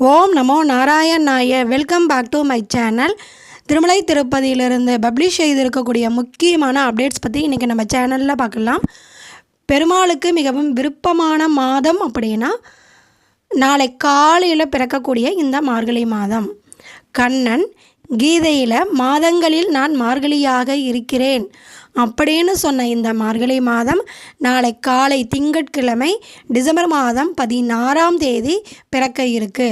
ஓம் நமோ நாராயண் நாய. Welcome back to my channel Tirumala திருப்பதியிலிருந்து publish செய்திருக்கக்கூடிய முக்கியமான அப்டேட்ஸ் பற்றி இன்றைக்கி நம்ம சேனலில் பார்க்கலாம். பெருமாளுக்கு மிகவும் விருப்பமான மாதம் அப்படின்னா நாளை காலையில் பிறக்கக்கூடிய இந்த மார்கழி மாதம். கண்ணன் கீதையில் மாதங்களில் நான் மார்கழியாக இருக்கிறேன். அப்படின்னு சொன்ன இந்த மார்கழி மாதம் நாளை காலை திங்கட்கிழமை டிசம்பர் மாதம் பதினாறாம் தேதி பிறக்க இருக்கு.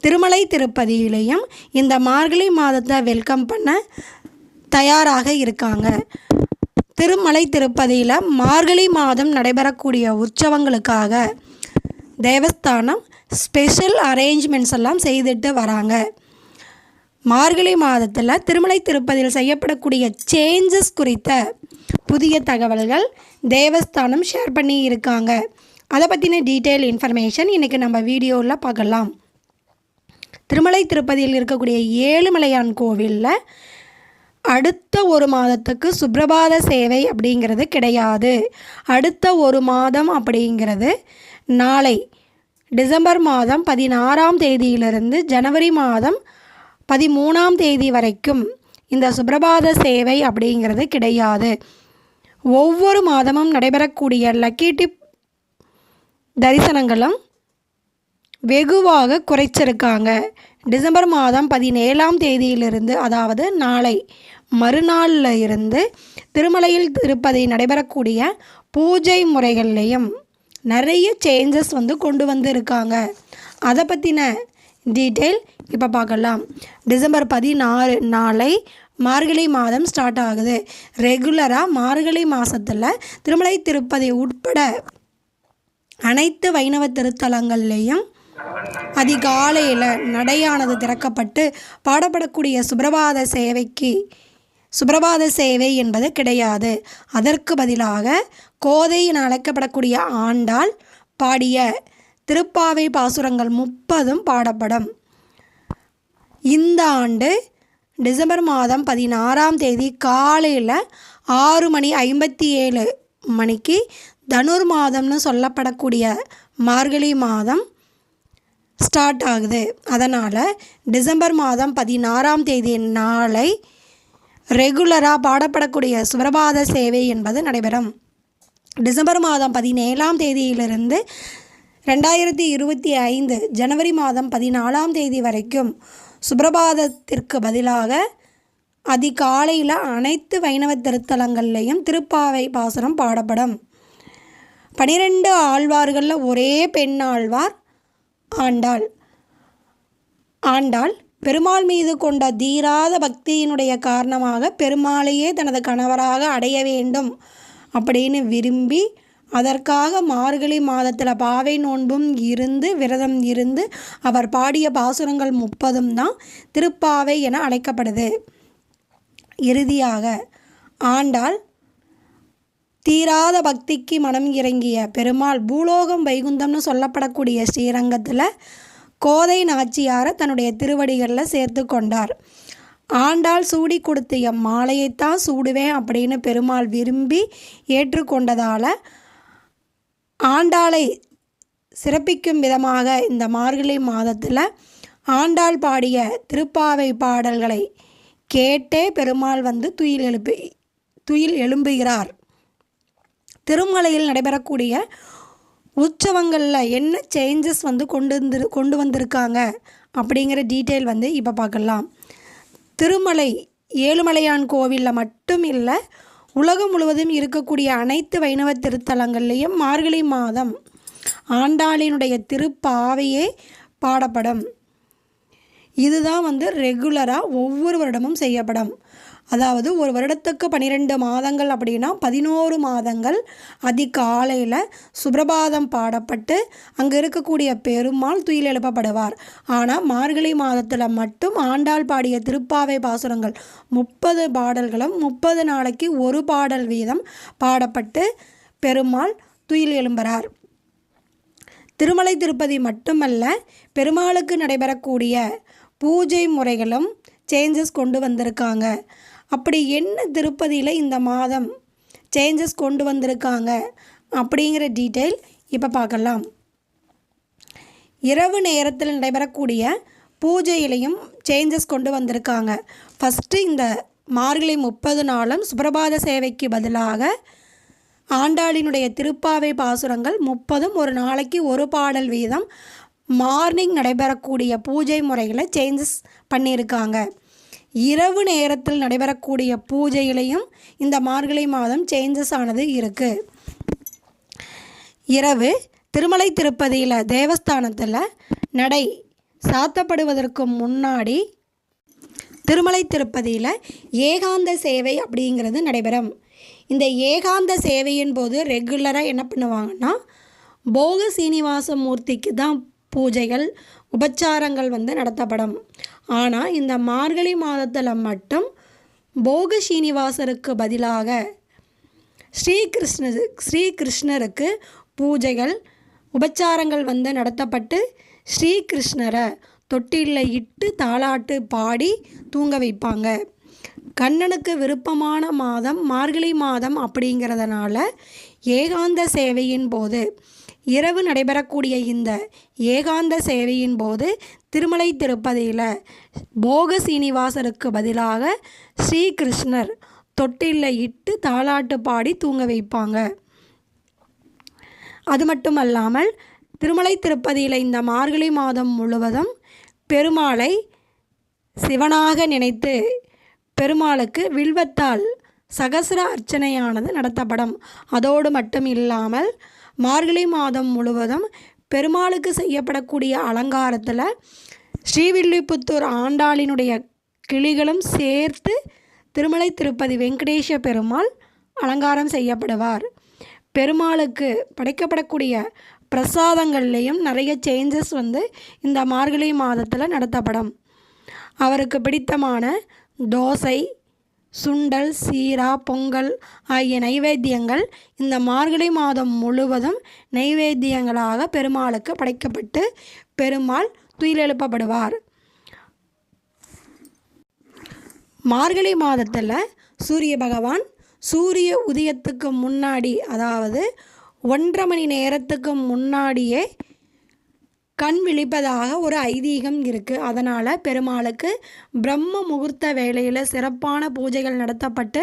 திருமலை திருப்பதியிலையும் இந்த மார்கழி மாதத்தை வெல்கம் பண்ண தயாராக இருக்காங்க. திருமலை திருப்பதியில் மார்கழி மாதம் நடைபெறக்கூடிய உற்சவங்களுக்காக தேவஸ்தானம் ஸ்பெஷல் அரேஞ்ச்மெண்ட்ஸ் எல்லாம் செய்துட்டு வராங்க. மார்கழி மாதத்தில் திருமலை திருப்பதியில் செய்யப்படக்கூடிய சேஞ்சஸ் குறித்த புதிய தகவல்கள் தேவஸ்தானம் ஷேர் பண்ணி இருக்காங்க. அதை பற்றின டீட்டெயில் இன்ஃபர்மேஷன் இன்றைக்கி நம்ம வீடியோவில் பார்க்கலாம். திருமலை திருப்பதியில் இருக்கக்கூடிய ஏழுமலையான் கோவிலில் அடுத்த ஒரு மாதத்துக்கு சுப்ரபாத சேவை அப்படிங்கிறது கிடையாது. அடுத்த ஒரு மாதம் அப்படிங்கிறது நாளை டிசம்பர் மாதம் பதினாறாம் தேதியிலிருந்து ஜனவரி மாதம் பதிமூணாம் தேதி வரைக்கும் இந்த சுப்பிரபாத சேவை அப்படிங்கிறது கிடையாது. ஒவ்வொரு மாதமும் நடைபெறக்கூடிய லக்கி டிப் தரிசனங்களும் வெகுவாக குறைச்சிருக்காங்க. டிசம்பர் மாதம் பதினேழாம் தேதியிலிருந்து அதாவது நாளை மறுநாளில் இருந்து திருமலையில் திருப்பதி நடைபெறக்கூடிய பூஜை முறைகள்லையும் நிறைய சேஞ்சஸ் வந்து கொண்டு வந்திருக்காங்க. அதை பற்றின டீட்டெயில் இப்போ பார்க்கலாம். டிசம்பர் பதினாறு நாளை மார்கழி மாதம் ஸ்டார்ட் ஆகுது. ரெகுலராக மார்கழி மாதத்தில் திருமலை திருப்பதி உட்பட அனைத்து வைணவ திருத்தலங்கள்லேயும் அதிகாலையில் நடையானது திறக்கப்பட்டு பாடப்படக்கூடிய சுப்பிரபாத சேவைக்கு சுப்பிரபாத சேவை என்பது கிடையாது. அதற்கு பதிலாக கோதை என அழைக்கப்படக்கூடிய ஆண்டாள் பாடிய திருப்பாவை பாசுரங்கள் முப்பதும் பாடப்படும். இந்த ஆண்டு டிசம்பர் மாதம் பதினாறாம் தேதி காலையில் ஆறு மணி ஐம்பத்தி ஏழு மணிக்கு தனுர் மாதம்னு சொல்லப்படக்கூடிய மார்கழி மாதம் ஸ்டார்ட் ஆகுது. அதனால் டிசம்பர் மாதம் பதினாறாம் தேதி நாளை ரெகுலராக பாடப்படக்கூடிய சுப்பிரபாத சேவை என்பது நடைபெறும். டிசம்பர் மாதம் பதினேழாம் தேதியிலிருந்து ரெண்டாயிரத்தி இருபத்தி ஐந்து ஜனவரி மாதம் பதினாலாம் தேதி வரைக்கும் சுப்பிரபாதத்திற்கு பதிலாக அதிகாலையில் அனைத்து வைணவ திருத்தலங்கள்லேயும் திருப்பாவை பாசுரம் பாடப்படும். பனிரெண்டு ஆழ்வார்களில் ஒரே பெண் ஆழ்வார் ஆண்டாள். ஆண்டாள் பெருமாள் மீது கொண்ட தீராத பக்தியினுடைய காரணமாக பெருமாளையே தனது கணவராக அடைய வேண்டும் அப்படின்னு விரும்பி அதற்காக மார்கழி மாதத்தில் பாவை நோன்பும் இருந்து விரதம் இருந்து அவர் பாடிய பாசுரங்கள் முப்பதும் தான் திருப்பாவை என அழைக்கப்படுது. இறுதியாக ஆண்டாள் தீராத பக்திக்கு மனம் இறங்கிய பெருமாள் பூலோகம் வைகுந்தம்னு சொல்லப்படக்கூடிய ஸ்ரீரங்கத்தில் கோதை நாச்சியாரை தன்னுடைய திருவடிகளில் சேர்த்து கொண்டார். ஆண்டாள் சூடி கொடுத்த எம் மாலையைத்தான் சூடுவேன் அப்படின்னு பெருமாள் விரும்பி ஏற்றுக்கொண்டதால் ஆண்டாளை சிறப்பிக்கும் விதமாக இந்த மார்கழி மாதத்தில் ஆண்டாள் பாடிய திருப்பாவை பாடல்களை கேட்டே பெருமாள் வந்து துயில் எழுப்பி துயில் எழும்புகிறார். திருமலையில் நடைபெறக்கூடிய உற்சவங்களில் என்ன சேஞ்சஸ் வந்து கொண்டு வந்து கொண்டு வந்திருக்காங்க அப்படிங்கிற டீட்டெயில் வந்து இப்போ பார்க்கலாம். திருமலை ஏழுமலையான் கோவிலில் மட்டும் இல்லை உலகம் முழுவதும் இருக்கக்கூடிய அனைத்து வைணவ திருத்தலங்கள்லேயும் மார்கழி மாதம் ஆண்டாளினுடைய திருப்பாவையே பாடப்படும். இதுதான் வந்து ரெகுலராக ஒவ்வொரு வருடமும் செய்யப்படும். அதாவது ஒரு வருடத்துக்கு பன்னிரெண்டு மாதங்கள் அப்படின்னா பதினோரு மாதங்கள். அதிகாலையில் சுப்பிரபாதம் பாடப்பட்டு அங்கே இருக்கக்கூடிய பெருமாள் துயில் எழுப்பப்படுவார். ஆனால் மார்கழி மாதத்தில் மட்டும் ஆண்டாள் பாடிய திருப்பாவை பாசுரங்கள் முப்பது பாடல்களும் முப்பது நாளைக்கு ஒரு பாடல் வீதம் பாடப்பட்டு பெருமாள் துயில் எழும்புகிறார் திருமலை திருப்பதி மட்டுமல்ல பெருமாளுக்கு நடைபெறக்கூடிய பூஜை முறைகளும் சேஞ்சஸ் கொண்டு வந்திருக்காங்க. அப்படி என்ன திருப்பதியில் இந்த மாதம் சேஞ்சஸ் கொண்டு வந்திருக்காங்க அப்படிங்கிற டீட்டெயில் இப்போ பார்க்கலாம். இரவு நேரத்தில் நடைபெறக்கூடிய பூஜையிலையும் சேஞ்சஸ் கொண்டு வந்திருக்காங்க. ஃபஸ்ட்டு இந்த மார்கழி முப்பது நாளும் சுப்பிரபாத சேவைக்கு பதிலாக ஆண்டாளினுடைய திருப்பாவை பாசுரங்கள் முப்பதும் ஒரு நாளைக்கு ஒரு பாடல் வீதம் மார்னிங் நடைபெறக்கூடிய பூஜை முறைகளை சேஞ்சஸ் பண்ணியிருக்காங்க. இரவு நேரத்தில் நடைபெறக்கூடிய பூஜையிலையும் இந்த மார்கழி மாதம் சேஞ்சஸ் ஆனது இருக்குது இரவு திருமலை திருப்பதியில் தேவஸ்தானத்தில் நடை சாத்தப்படுவதற்கு முன்னாடி திருமலை திருப்பதியில் ஏகாந்த சேவை அப்படிங்கிறது நடைபெறும். இந்த ஏகாந்த சேவையின் போது ரெகுலராக என்ன பண்ணுவாங்கன்னா போக சீனிவாச மூர்த்திக்கு தான் பூஜைகள் உபச்சாரங்கள் வந்து நடத்தப்படும். ஆனால் இந்த மார்கழி மாதத்தில் மட்டும் போக சீனிவாசருக்கு பதிலாக ஸ்ரீகிருஷ்ணரு ஸ்ரீகிருஷ்ணருக்கு பூஜைகள் உபச்சாரங்கள் வந்து நடத்தப்பட்டு ஸ்ரீகிருஷ்ணரை தொட்டிலில் இட்டு தாளாட்டு பாடி தூங்க வைப்பாங்க. கண்ணனுக்கு விருப்பமான மாதம் மார்கழி மாதம் அப்படிங்கிறதுனால ஏகாந்த சேவையின் போது இரவு நடைபெறக்கூடிய இந்த ஏகாந்த சேவையின் போது திருமலை திருப்பதியில் போக சீனிவாசருக்கு பதிலாக ஸ்ரீகிருஷ்ணர் தொட்டிலில் இட்டு தாளாட்டு பாடி தூங்க வைப்பாங்க. அது மட்டும் அல்லாமல் திருமலை திருப்பதியில் இந்த மார்கழி மாதம் முழுவதும் பெருமாளை சிவனாக நினைத்து பெருமாளுக்கு வில்வத்தால் சகசிர அர்ச்சனையானது நடத்தப்படும். அதோடு மட்டும் இல்லாமல் மார்கழி மாதம் முழுவதும் பெருமாளுக்கு செய்யப்படக்கூடிய அலங்காரத்தில் ஸ்ரீவில்லிபுத்தூர் ஆண்டாளினுடைய கிளிகளும் சேர்த்து திருமலை திருப்பதி வெங்கடேஷ பெருமாள் அலங்காரம் செய்யப்படுவார். பெருமாளுக்கு படைக்கப்படக்கூடிய பிரசாதங்கள்லேயும் நிறைய சேஞ்சஸ் வந்து இந்த மார்கழி மாதத்தில் நடத்தப்படும். அவருக்கு பிடித்தமான தோசை சுண்டல் சீரா பொங்கல் ஆகிய நைவேத்தியங்கள் இந்த மார்கழி மாதம் முழுவதும் நைவேத்தியங்களாக பெருமாளுக்கு படைக்கப்பட்டு பெருமாள் துயிலெழுப்பப்படுவார். மார்கழி மாதத்தில் சூரிய பகவான் சூரிய உதயத்துக்கு முன்னாடி அதாவது ஒன்றரை மணி நேரத்துக்கு முன்னாடியே கண் விழிப்பதாக ஒரு ஐதீகம் இருக்குது அதனால் பெருமாளுக்கு பிரம்ம முகூர்த்த வேளையில் சிறப்பான பூஜைகள் நடத்தப்பட்டு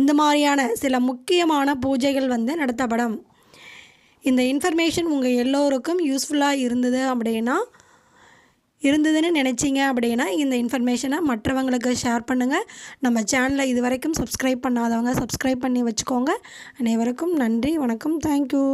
இந்த மாதிரியான சில முக்கியமான பூஜைகள் வந்து நடத்தப்படும். இந்த இன்ஃபர்மேஷன் உங்கள் எல்லோருக்கும் யூஸ்ஃபுல்லாக இருந்தது அப்படின்னா இருந்ததுன்னு நினச்சிங்க அப்படின்னா இந்த இன்ஃபர்மேஷனை மற்றவங்களுக்கு ஷேர் பண்ணுங்கள் நம்ம சேனலை இது வரைக்கும் சப்ஸ்கிரைப் பண்ணாதவங்க சப்ஸ்கிரைப் பண்ணி வச்சுக்கோங்க. அனைவருக்கும் நன்றி வணக்கம் தேங்க்யூ